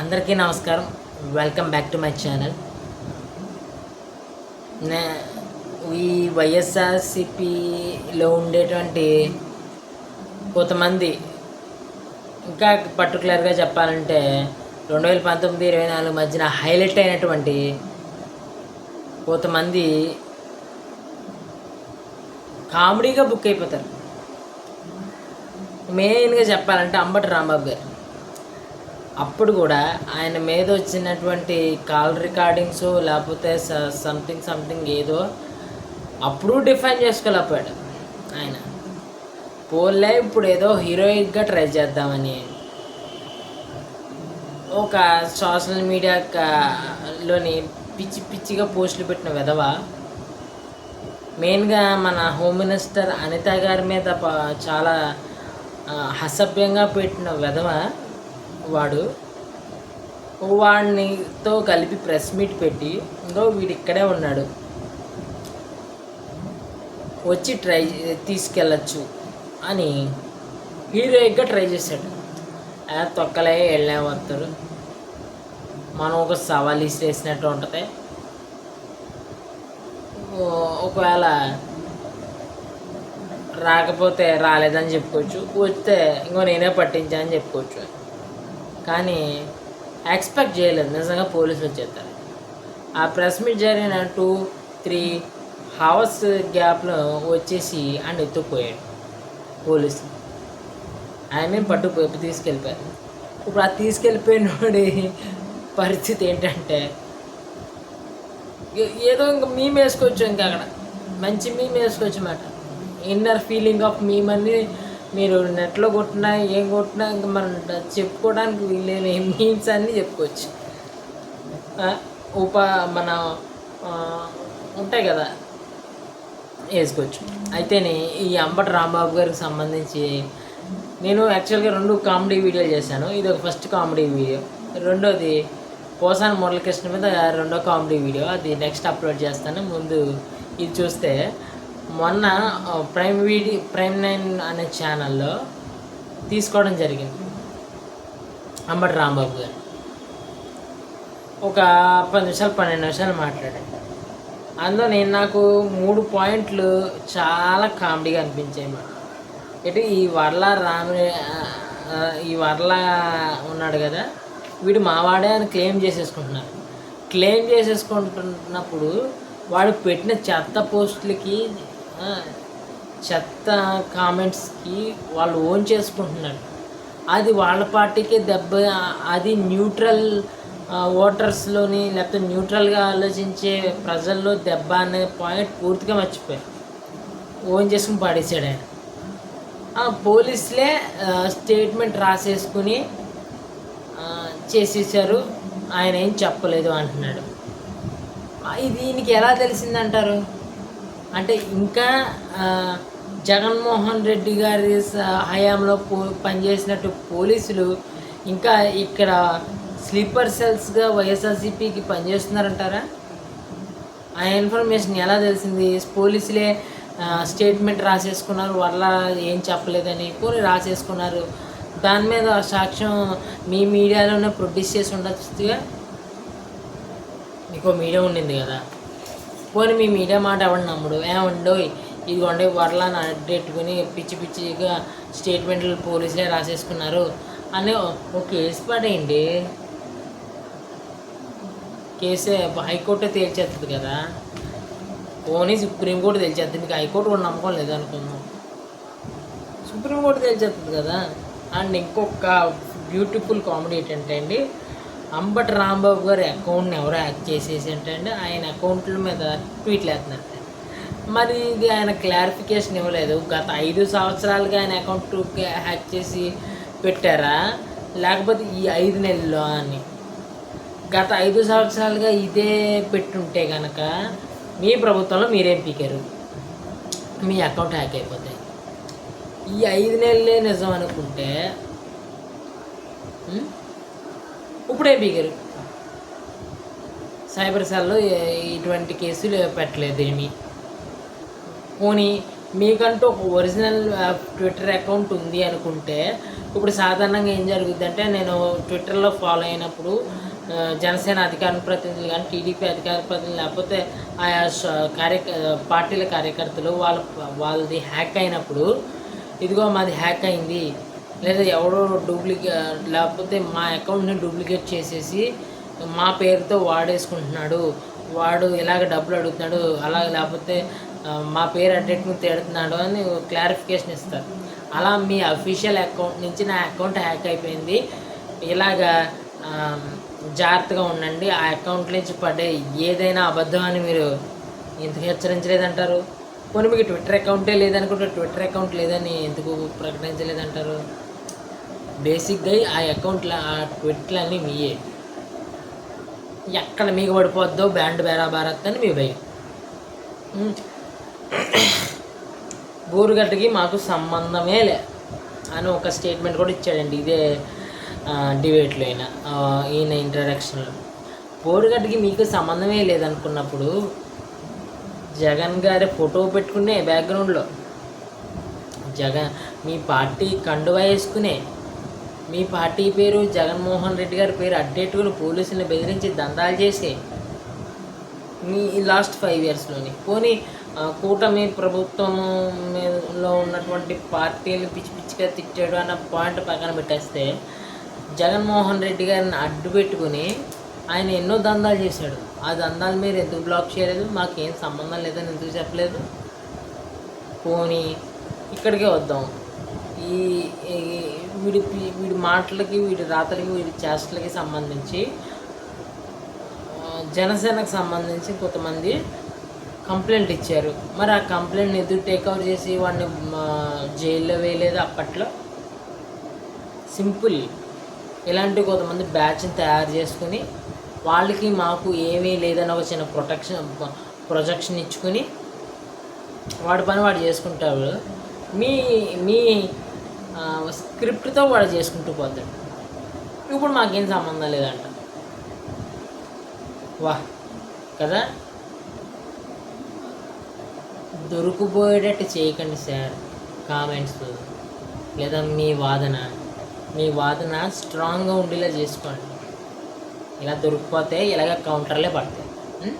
అందరికీ నమస్కారం. Welcome back to my channel నే ఈ వైఎస్ఆర్సిపిలో ఉండేటువంటి కొంతమంది ఇంకా పర్టికులర్గా చెప్పాలంటే రెండు వేల పంతొమ్మిది ఇరవై నాలుగు మధ్యన హైలైట్ అయినటువంటి కొంతమంది కామెడీగా బుక్ అయిపోతారు. మెయిన్గా చెప్పాలంటే అంబటి రాంబాబు గారు. అప్పుడు కూడా ఆయన మీద వచ్చినటువంటి కాల్ రికార్డింగ్స్ లేకపోతే సంథింగ్ సంథింగ్ ఏదో అప్పుడు డిఫైన్ చేసుకోలేకపోయాడు ఆయన. పోలే ఇప్పుడు ఏదో హీరోయిక్గా ట్రై చేద్దామని. ఒక సోషల్ మీడియా లోని పిచ్చి పిచ్చిగా పోస్టులు పెట్టిన విధవ మెయిన్గా మన హోమ్ మినిస్టర్ అనిత గారి మీద చాలా అసభ్యంగా పెట్టిన విధవ వాడు వాడినితో కలిపి ప్రెస్ మీట్ పెట్టి ఇంకో వీడు ఇక్కడే ఉన్నాడు. వచ్చి ట్రై తీసుకెళ్ళచ్చు అని హీరోయిక్గా ట్రై చేశాడు. తొక్కలే వెళ్ళే వస్తారు మనం ఒక సవాల్ ఇసిరేసినట్టు ఉంటుంది. ఒకవేళ రాకపోతే రాలేదని చెప్పుకోవచ్చు. వస్తే ఇంకో నేనే పట్టించా అని చెప్పుకోవచ్చు. కానీ ఎక్స్పెక్ట్ చేయలేదు. నిజంగా పోలీసులు వచ్చేస్తారు. ఆ ప్రెస్ మీట్ జరిగిన టూ త్రీ హవర్స్ గ్యాప్లో వచ్చేసి అండ్ ఎత్తుకుపోయాడు పోలీసులు ఆయన పట్టు తీసుకెళ్ళిపోయారు. ఇప్పుడు ఆ తీసుకెళ్ళిపోయినోడి పరిస్థితి ఏంటంటే ఏదో ఇంకా మేము వేసుకోవచ్చు ఇంకా అక్కడ. మంచి మేము వేసుకోవచ్చు అన్నమాట. ఇన్నర్ ఫీలింగ్ ఆఫ్ మీమ్ అని మీరు నెట్లో కొట్టినా ఏం కొట్టినా ఇంకా మనం చెప్పుకోవడానికి వీలైన మీమ్స్ అన్నీ చెప్పుకోవచ్చు. ఉప మన ఉంటాయి కదా వేసుకోవచ్చు. అయితేనే ఈ అంబటి రాంబాబు గారికి సంబంధించి నేను యాక్చువల్గా రెండు కామెడీ వీడియోలు చేశాను. ఇది ఒక ఫస్ట్ కామెడీ వీడియో. రెండోది పోసాన మురళీకృష్ణ మీద రెండో కామెడీ వీడియో. అది నెక్స్ట్ అప్లోడ్ చేస్తాను. ముందు ఇది చూస్తే మొన్న ప్రైమ్ వీడి ప్రైమ్ నైన్ అనే ఛానల్లో తీసుకోవడం జరిగింది. అంబటి రాంబాబు గారు. ఒక పది నిమిషాలు పన్నెండు నిమిషాలు మాట్లాడాడు అందులో నేను నాకు మూడు పాయింట్లు చాలా కామెడీగా అనిపించాయి మాట ఇటు ఈ వర్ల రామ ఈ వర్ల ఉన్నాడు కదా వీడు మావాడే అని క్లెయిమ్ చేసేసుకుంటున్నారు క్లెయిమ్ చేసేసుకుంటున్నప్పుడు వాడు పెట్టిన చెత్త పోస్టులకి చెత్త కామెంట్స్కి వాళ్ళు ఓన్ చేసుకుంటున్నారు. అది వాళ్ళ పార్టీకే దెబ్బ అది న్యూట్రల్ ఓటర్స్లోని లేకపోతే న్యూట్రల్గా ఆలోచించే ప్రజల్లో దెబ్బ అనే పాయింట్ పూర్తిగా మర్చిపోయారు. ఓన్ చేసుకుని పాడేశాడు ఆయన. పోలీసులే స్టేట్మెంట్ రాసేసుకుని చేసేసారు ఆయన ఏం చెప్పలేదు అంటున్నాడు. ఇది దీనికి ఎలా తెలిసిందంటారు? అంటే ఇంకా జగన్మోహన్ రెడ్డి గారి స- హయాంలో పో పనిచేసినట్టు పోలీసులు ఇంకా ఇక్కడ స్లీపర్ సెల్స్గా వైఎస్ఆర్సీపీకి పనిచేస్తున్నారంటారా? ఆ ఇన్ఫర్మేషన్ ఎలా తెలిసింది? పోలీసులే స్టేట్మెంట్ రాసేసుకున్నారు వాళ్ళ ఏం చెప్పలేదని పోనీ రాసేసుకున్నారు. దాని మీద సాక్ష్యం మీ మీడియాలోనే ప్రొడ్యూస్ చేసి ఉండొచ్చుగా? మీకు మీడియా ఉండింది కదా. పోనీ మీ మీడియా మాట ఎవడు నమ్ముడు? ఏమండో ఇదిగోండి వరలని అడ్డెట్టుకుని పిచ్చి పిచ్చిగా స్టేట్మెంట్లు పోలీసులే రాసేసుకున్నారు. అని ఒక కేసు పడేయండి. కేసు హైకోర్టే తేల్చేస్తుంది కదా. పోనీ సుప్రీంకోర్టు తేల్చేస్తుంది మీకు హైకోర్టు కూడా నమ్మకం లేదనుకుందాం సుప్రీంకోర్టు తేల్చేస్తుంది కదా. అండ్ ఇంకొక బ్యూటిఫుల్ కామెడీ ఏంటంటే అండి అంబటి రాంబాబు గారి అకౌంట్ని ఎవరో హ్యాక్ చేసేసి ఏంటంటే ఆయన అకౌంట్ల మీద ట్వీట్లు వేస్తున్నారు. మరి ఇది ఆయన క్లారిఫికేషన్ ఇవ్వలేదు. గత ఐదు సంవత్సరాలుగా ఆయన అకౌంట్ హ్యాక్ చేసి పెట్టారా? లేకపోతే ఈ ఐదు నెలల్లో అని. గత ఐదు సంవత్సరాలుగా ఇదే పెట్టుంటే కనుక మీ ప్రభుత్వంలో మీరేం పీకారు? మీ అకౌంట్ హ్యాక్ అయిపోతాయి ఈ ఐదు నెలలే నిజం అనుకుంటే ఇప్పుడే పీకారు సైబర్ సెల్లో ఇటువంటి కేసులు పెట్టలేదు ఏమీ పోనీ మీకంటూ ఒక ఒరిజినల్ ట్విట్టర్ అకౌంట్ ఉంది అనుకుంటే ఇప్పుడు సాధారణంగా ఏం జరుగుతుందంటే నేను ట్విట్టర్లో ఫాలో అయినప్పుడు జనసేన అధికార ప్రతినిధులు కానీ టీడీపీ అధికార ప్రతినిధులు లేకపోతే ఆయా కార్య పార్టీల కార్యకర్తలు వాళ్ళ వాళ్ళది హ్యాక్ అయినప్పుడు ఇదిగో మాది హ్యాక్ అయింది లేదా ఎవడో డూప్లికేట్ లేకపోతే మా అకౌంట్ని డూప్లికేట్ చేసేసి మా పేరుతో వాడేసుకుంటున్నాడు. వాడు ఇలాగ డబ్బులు అడుగుతున్నాడు అలా లేకపోతే మా పేరు అడ్డెట్ను తేడుతున్నాడు అని క్లారిఫికేషన్ ఇస్తారు. అలా మీ అఫీషియల్ అకౌంట్ నుంచి నా అకౌంట్ హ్యాక్ అయిపోయింది. ఇలాగా జాగ్రత్తగా ఉండండి. ఆ అకౌంట్ నుంచి పడే ఏదైనా అబద్ధం అని మీరు ఎందుకు హెచ్చరించలేదంటారు? పోనీ మీకు ట్విట్టర్ అకౌంటే లేదనుకుంటే ట్విట్టర్ అకౌంట్ లేదని ఎందుకు ప్రకటించలేదంటారు? బేసిక్గా ఆ అకౌంట్లో ఆ ట్విట్లు అన్నీ మీయే. ఎక్కడ మీకు పడిపోద్దో బ్యాండ్ బేరా భారత్ అని మీ భయం. బూరుగడ్డకి బోరుగడ్డకి మాకు సంబంధమే లే అని ఒక స్టేట్మెంట్ కూడా ఇచ్చాడండి ఇదే డిబేట్లో అయినా ఈయన ఇంట్రడక్షన్లో బోరుగడ్డకి మీకు సంబంధమే లేదనుకున్నప్పుడు జగన్ గారి ఫోటో పెట్టుకునే బ్యాక్గ్రౌండ్లో జగన్ మీ పార్టీ కండువా వేసుకునే మీ పార్టీ పేరు జగన్మోహన్ రెడ్డి గారి పేరు అడ్డేట్టుకుని పోలీసులను బెదిరించి దందాలు చేసి మీ లాస్ట్ ఫైవ్ ఇయర్స్లోని పోనీ కూటమి ప్రభుత్వం ఉన్నటువంటి పార్టీలు పిచ్చి పిచ్చిగా తిట్టాడు అన్న పాయింట్ పక్కన పెట్టేస్తే జగన్మోహన్ రెడ్డి గారిని అడ్డు పెట్టుకుని ఆయన ఎన్నో దందాలు చేశాడు. ఆ దందాలు మీరు ఎందుకు బ్లాక్ చేయలేదు? మాకేం సంబంధం లేదని ఎందుకు చెప్పలేదు? పోనీ ఇక్కడికే వద్దాం. ఈ వీడి వీడి మాటలకి వీడి రాతలకి వీడి చేష్టలకి సంబంధించి జనసేనకు సంబంధించి కొంతమంది కంప్లైంట్ ఇచ్చారు. మరి ఆ కంప్లైంట్ ఎందుకు టేక్అవుట్ చేసి వాడిని మా, జైల్లో వేయలేదు అప్పట్లో? సింపుల్ ఇలాంటి కొంతమంది బ్యాచ్ని తయారు చేసుకుని వాళ్ళకి మాకు ఏమీ లేదని ఒక చిన్న ప్రొటెక్షన్ ప్రొజెక్షన్ ఇచ్చుకుని వాడి పని వాడు చేసుకుంటారు మీ మీ స్క్రిప్ట్తో వాడు చేసుకుంటూ పోతాడు. ఇప్పుడు మాకేం సంబంధం లేదంట. వా కదా? దొరికిపోయేటట్టు చేయకండి సార్ కామెంట్స్. లేదా మీ వాదన మీ వాదన స్ట్రాంగ్గా ఉండేలా చేసుకోండి. ఇలా దొరికిపోతే ఇలాగ కౌంటర్లే పడతాయి.